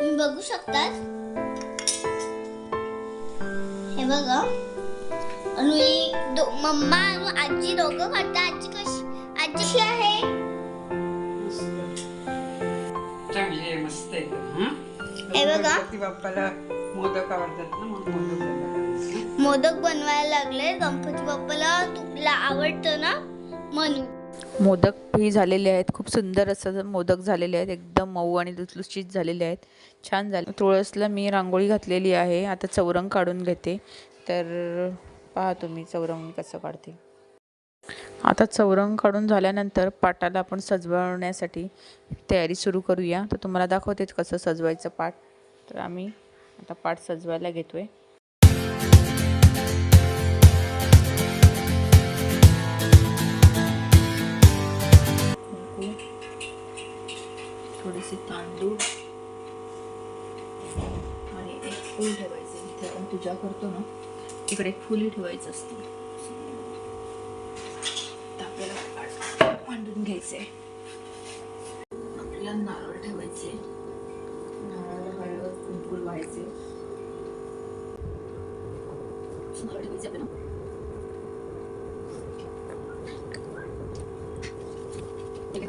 तुम्ही बघू शकतात. हे बघा. दो- मम्मा आणि आजी दोघं करतात आजी कशी आजी कशी आहे? चांगली आहे मस्त आहे. हं? बघा. गणपती बाप्पाला मोदक आवडतात ना म्हणून मोदक बनवतात. मोदक बनवायला लागले. गणपती बाप्पाला तुला आवडतं ना? म्हणून. मोदक ही झालेले आहेत. खूप सुंदर असं मोदक झालेले आहेत. एकदम मऊ आणि लुसलुशीत झालेले आहेत. छान झाले. तुळसला मी रांगोळी घातलेली आहे. आता चौरंग काढून घेते. तर पहा तुम्ही चौरंग कसं काढते. आता चौरंग काढून झाल्यानंतर पाटाला आपण सजवण्यासाठी तयारी सुरू करूया. तर तुम्हाला दाखवते कसं सजवायचं पाट. तर आम्ही आता पाट सजवायला घेतो आहे थोडेसे तांदूळ आणि एक फूल ठेवायचे इथे आपण पूजा करतो ना तिकडे एक फुलही ठेवायचं असतं. तर आपल्याला मांडून घ्यायचे आपल्याला नारळ ठेवायचे नारळाला हळद कुंकू व्हायचे नारळ ठेवायचे आपल्याला. एक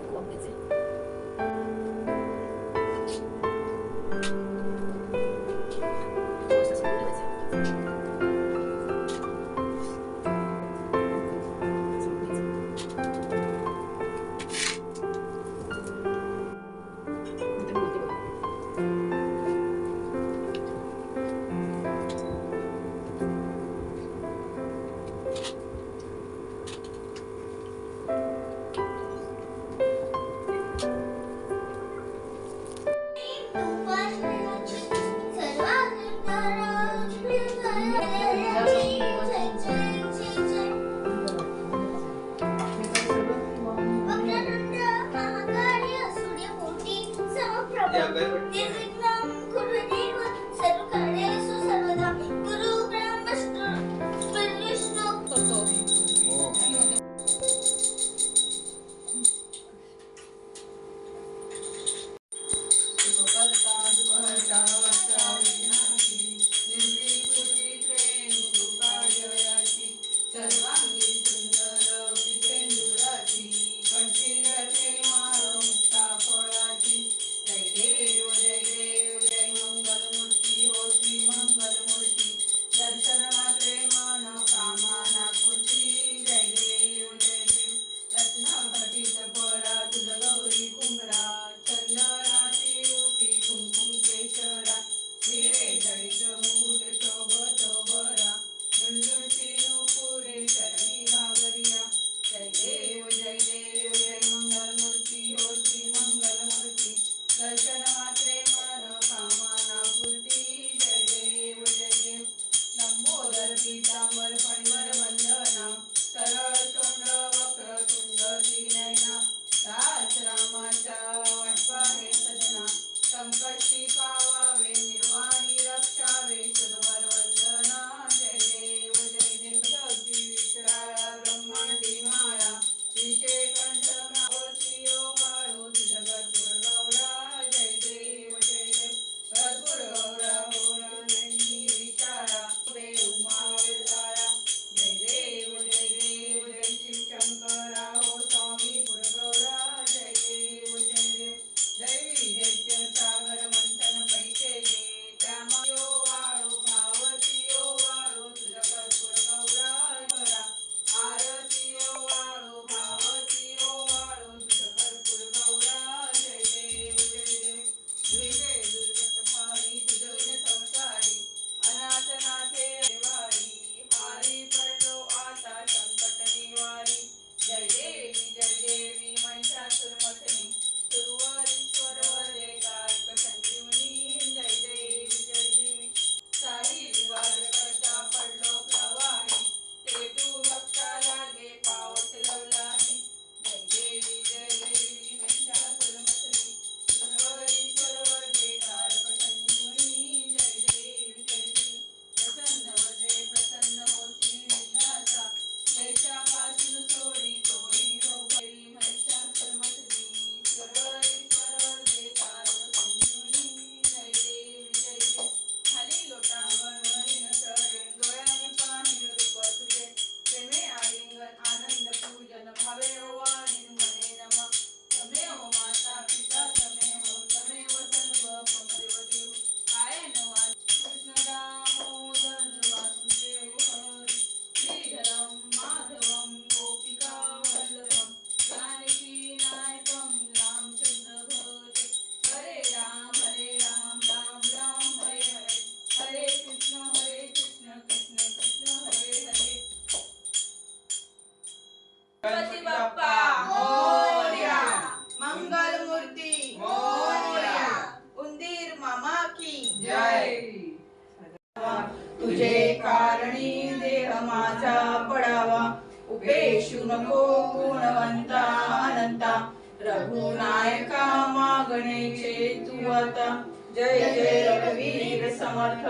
नको गुणवंता अनंता रघुनायका मागणेचे तू आता. जय जय रघुवीर समर्थ.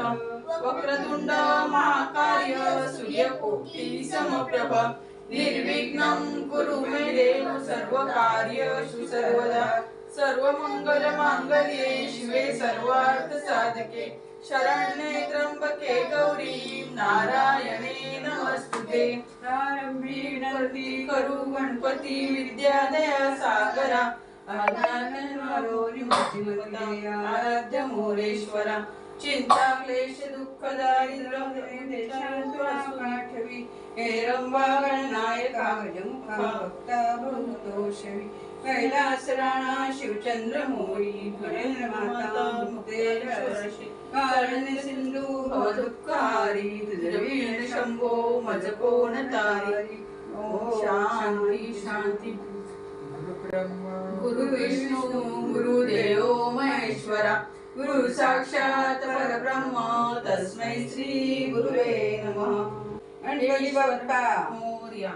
वक्रतुंड महाकार्य सूर्यकोटी समप्रभ. निर्विघ्नं कुरु मे देव सर्व कार्येषु सर्वदा सर्व मंगल मांगल्ये शिवे सर्वार्थ साधके. शरण्ये त्र्यंबके गौरी नारायणे नमस्तुते। प्रारंभी विनंती करू गणपती विद्यादया सागरा। आराध्य मोरेश्वरा। चिंता क्लेश दुःख दारिद्र्य हे रंबा गणनायका गजमुखा भक्ता बहुतोषवी कैलास राणा शिवचंद्र मोरी धनेन्द्र माता मुक्तेश्वरशी कारण सिंधू भव दुःखारी तुझवीण शंभो मज कोण तारी ओम शांती शांती। गुरु विष्णू गुरु देव महेश्वरा। गुरु साक्षात परब्रह्म तस्मै श्री गुरुवे नमः। बाप्पा मोरया